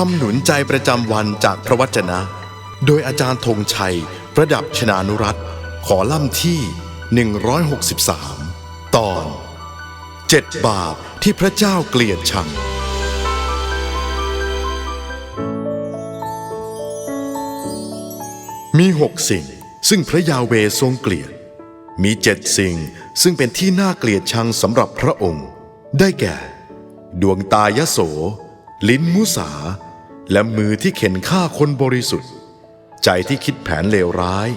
คำหนุนใจประจำวันจากพระวจนะ โดยอาจารย์ธงชัย ประดับชนานุรัตขอล่ำที่ 163 ตอนเจ็ดบาปที่พระเจ้าเกลียดชัง มีหกสิ่งซึ่งพระยาเวทรงเกลียด มีเจ็ดสิ่งซึ่งเป็นที่น่าเกลียดชังสำหรับพระองค์ ได้แก่ ดวงตายโส ลิ้นมุสา และมือที่เข็นฆ่าคนบริสุทธิ์ ใจที่คิดแผนเลวร้าย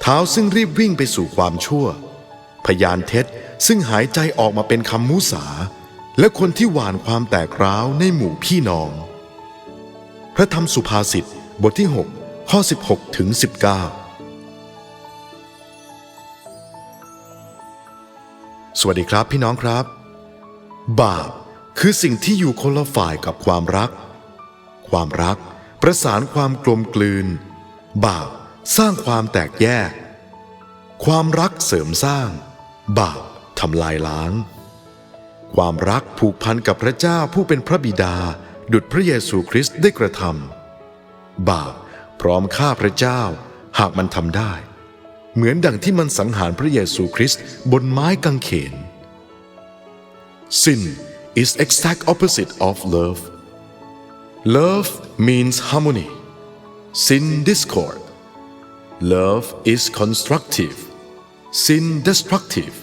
เท้าซึ่งรีบวิ่งไปสู่ความชั่ว พยานเท็จซึ่งหายใจออกมาเป็นคำมุสา และคนที่หวานความแตกร้าวในหมู่พี่น้อง พระธรรมสุภาษิตบทที่ 6 ข้อ 16 ถึง 19 สวัสดีครับพี่น้องครับ บาปคือสิ่งที่อยู่คนละฝ่ายกับความรัก ความรัก ประสานความกลมกลืน บาปสร้างความแตกแยก ความรักเสริมสร้าง บาปทำลายล้าง ความรักผูกพันกับพระเจ้าผู้เป็นพระบิดา ดุจพระเยซูคริสต์ได้กระทำบาปพร้อมฆ่าพระเจ้าหากมันทำได้ เหมือนดังที่มันสังหารพระเยซูคริสต์บนไม้กางเขน Sin is exact opposite of love. Love means harmony. Sin discord. Love is constructive. Sin destructive.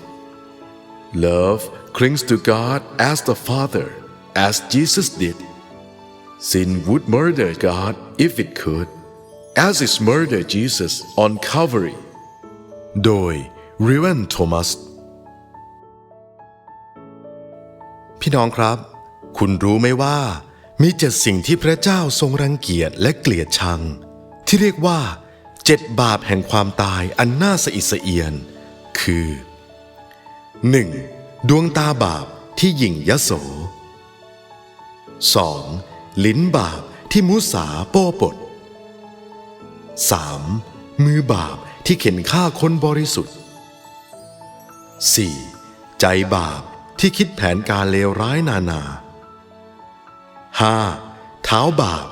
Love clings to God as the Father, as Jesus did. Sin would murder God if it could, as it murdered Jesus on Calvary. โดย r i v e n Thomas พี่น้องครับ คุณรู้ไหมว่า มีเจ็ดสิ่งที่พระเจ้าทรงรังเกียจและเกลียดชัง ที่เรียกว่าเจ็ดบาปแห่งความตายอันน่าสะอิดสะเอียน คือ 1. ดวงตาบาปที่หยิ่งยโส 2. ลิ้นบาปที่มุสาโป้ปด 3. มือบาปที่เข็นฆ่าคนบริสุทธิ์ 4. ใจบาปที่คิดแผนการเลวร้ายนานา 5. เท้าบาป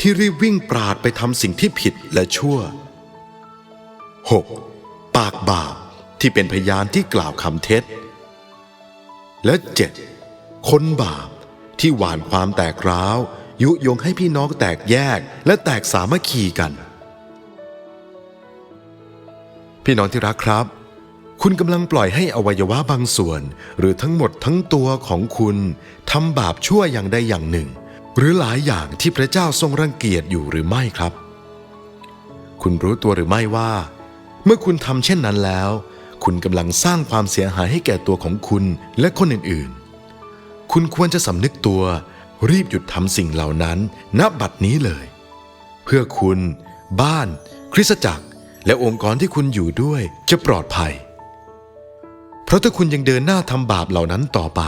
ที่รีบวิ่งปราดไปทำสิ่งที่ผิดและชั่ว 6. ปากบาปที่เป็นพยานที่กล่าวคำเท็จ และ 7. คนบาปที่หวานความแตกร้าว ยุยงให้พี่น้องแตกแยกและแตกสามัคคีกัน พี่น้องที่รักครับ คุณกำลังปล่อยให้อวัยวะบางส่วน หรือทั้งหมดทั้งตัวของคุณทำบาปชั่วอย่างใดอย่างหนึ่ง หรือหลายอย่างที่พระเจ้าทรงรังเกียจอยู่หรือไม่ครับ คุณรู้ตัวหรือไม่ว่า เมื่อคุณทำเช่นนั้นแล้ว คุณกำลังสร้างความเสียหายให้แก่ตัวของคุณและคนอื่นๆ คุณควรจะสำนึกตัว รีบหยุดทำสิ่งเหล่านั้น ณบัดนี้เลย เพื่อคุณ บ้าน คริสตจักร และองค์กรที่คุณอยู่ด้วยจะปลอดภัย เพราะถ้าคุณยังเดินหน้าทำบาปเหล่านั้นต่อไป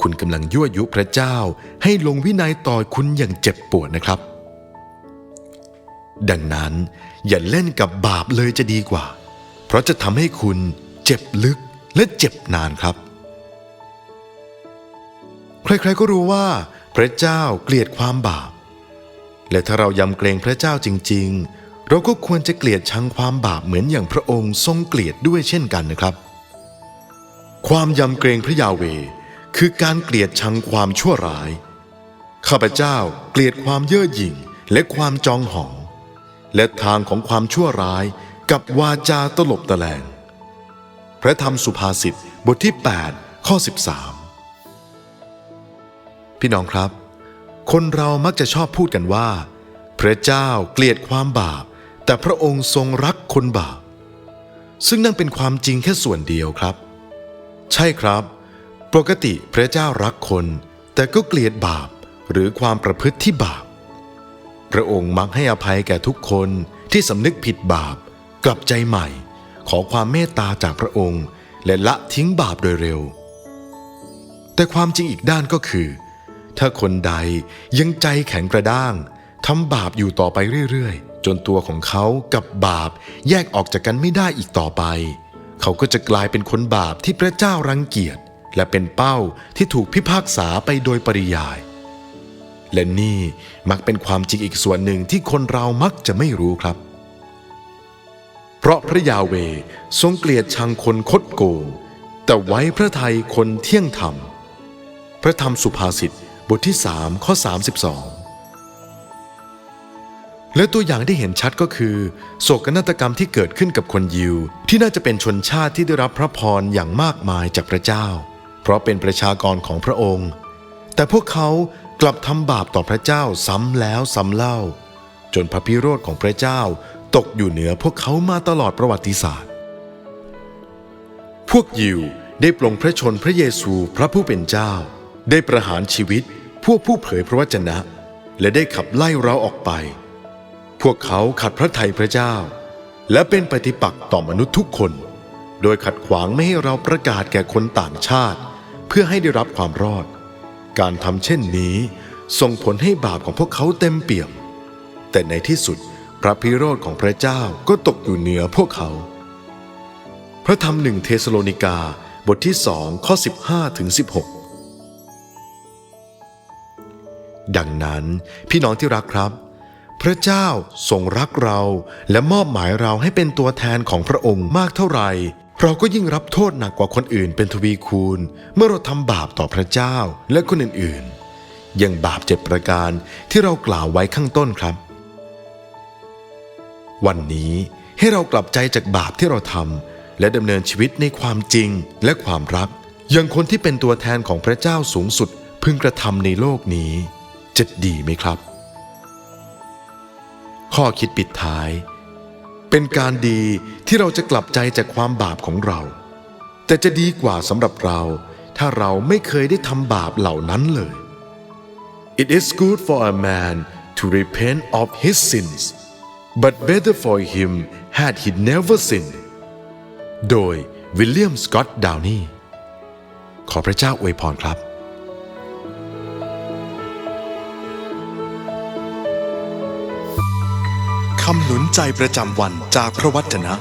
คุณกำลังยั่วยุพระเจ้าให้ลงวินัยต่อคุณอย่างเจ็บปวดนะครับ ดังนั้นอย่าเล่นกับบาปเลยจะดีกว่า เพราะจะทำให้คุณเจ็บลึกและเจ็บนานครับ ใครๆก็รู้ว่า พระเจ้าเกลียดความบาป และถ้าเรายำเกรงพระเจ้าจริง ๆ เราก็ควรจะเกลียดชังความบาปเหมือนอย่างพระองค์ทรงเกลียดด้วยเช่นกันนะครับ ความยำเกรงพระยาเวคือการเกลียดชังความชั่วร้าย ข้าพเจ้าเกลียดความเย่อหยิ่งและความจองหอง และทางของความชั่วร้ายกับวาจาตลบตะแลง พระธรรมสุภาษิตบทที่ 8 ข้อ 13 พี่น้องครับ คนเรามักจะชอบพูดกันว่า พระเจ้าเกลียดความบาป แต่พระองค์ทรงรักคนบาป ซึ่งนั่นเป็นความจริงแค่ส่วนเดียวครับ ใช่ครับ ปกติพระเจ้ารักคน แต่ก็เกลียดบาปหรือความประพฤติที่บาป พระองค์มักให้อภัยแก่ทุกคนที่สำนึกผิดบาป กลับใจใหม่ ขอความเมตตาจากพระองค์ และละทิ้งบาปโดยเร็ว แต่ความจริงอีกด้านก็คือ ถ้าคนใดยังใจแข็งกระด้างทำบาปอยู่ต่อไปเรื่อยๆ จนตัวของเขากับบาปแยกออกจากกันไม่ได้อีกต่อไป เขาก็จะกลายเป็นคนบาปที่พระเจ้ารังเกียจ และเป็นเป้าที่ถูกพิพากษาไปโดยปริยาย และนี่มักเป็นความจริงอีกส่วนหนึ่งที่คนเรามักจะไม่รู้ครับ เพราะพระยาเวทรงเกลียดชังคนคดโกง แต่ไว้พระทัยคนเที่ยงธรรม พระธรรมสุภาษิตบทที่3ข้อ 32 และตัวอย่างที่เห็นชัดก็คือโศกนาฏกรรมที่เกิดขึ้นกับคนยิว ที่น่าจะเป็นชนชาติที่ได้รับพระพรอย่างมากมายจากพระเจ้า เพราะเป็นประชากรของพระองค์ แต่พวกเขากลับทำบาปต่อพระเจ้าซ้ำแล้วซ้ำเล่า จนพระพิโรธของพระเจ้าตกอยู่เหนือพวกเขามาตลอดประวัติศาสตร์ พวกยิวได้ปลงพระชนพระเยซูพระผู้เป็นเจ้า ได้ประหารชีวิตพวกผู้เผยพระวจนะ และได้ขับไล่เราออกไป พวกเขาขัดพระทัยพระเจ้า และเป็นปฏิปักษ์ต่อมนุษย์ทุกคน โดยขัดขวางไม่ให้เราประกาศแก่คนต่างชาติ เพื่อให้ได้รับความรอด การทำเช่นนี้ ส่งผลให้บาปของพวกเขาเต็มเปี่ยม แต่ในที่สุดพระพิโรธของพระเจ้าก็ตกอยู่เหนือพวกเขา พระธรรมหนึ่งเทสโลนิกาบทที่สองข้อ 15ถึง16 ดังนั้นพี่น้องที่รักครับ พระเจ้าทรงรักเราและมอบหมายเราให้เป็นตัวแทนของพระองค์มากเท่าไหร่ เราก็ยิ่งรับโทษหนักกว่าคนอื่นเป็นทวีคูณ เมื่อเราทำบาปต่อพระเจ้าและคนอื่นๆอย่างบาปเจ็ดประการที่เรากล่าวไว้ข้างต้นครับ วันนี้ให้เรากลับใจจากบาปที่เราทำและดำเนินชีวิตในความจริงและความรัก อย่างคนที่เป็นตัวแทนของพระเจ้าสูงสุดพึงกระทำในโลกนี้จะดีไหมครับ ข้อคิดปิดท้าย เป็นการดีที่เราจะกลับใจจากความบาปของเรา แต่จะดีกว่าสำหรับเรา ถ้าเราไม่เคยได้ทำบาปเหล่านั้นเลย It is good for a man to repent of his sins but better for him had he never sinned โดยวิลเลียมสกอตต์ดาวนีขอพระเจ้าอวยพรครับำหนุนใจประจำวันจากพระวจนะ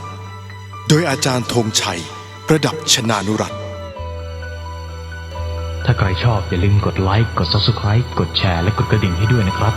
โดยอาจารย์ธงชัย ประดับชนานุรัตถ้าใครชอบอย่าลืมกดไลค์ กด Subscribe กดแชร์และกดกระดิ่งให้ด้วยนะครับ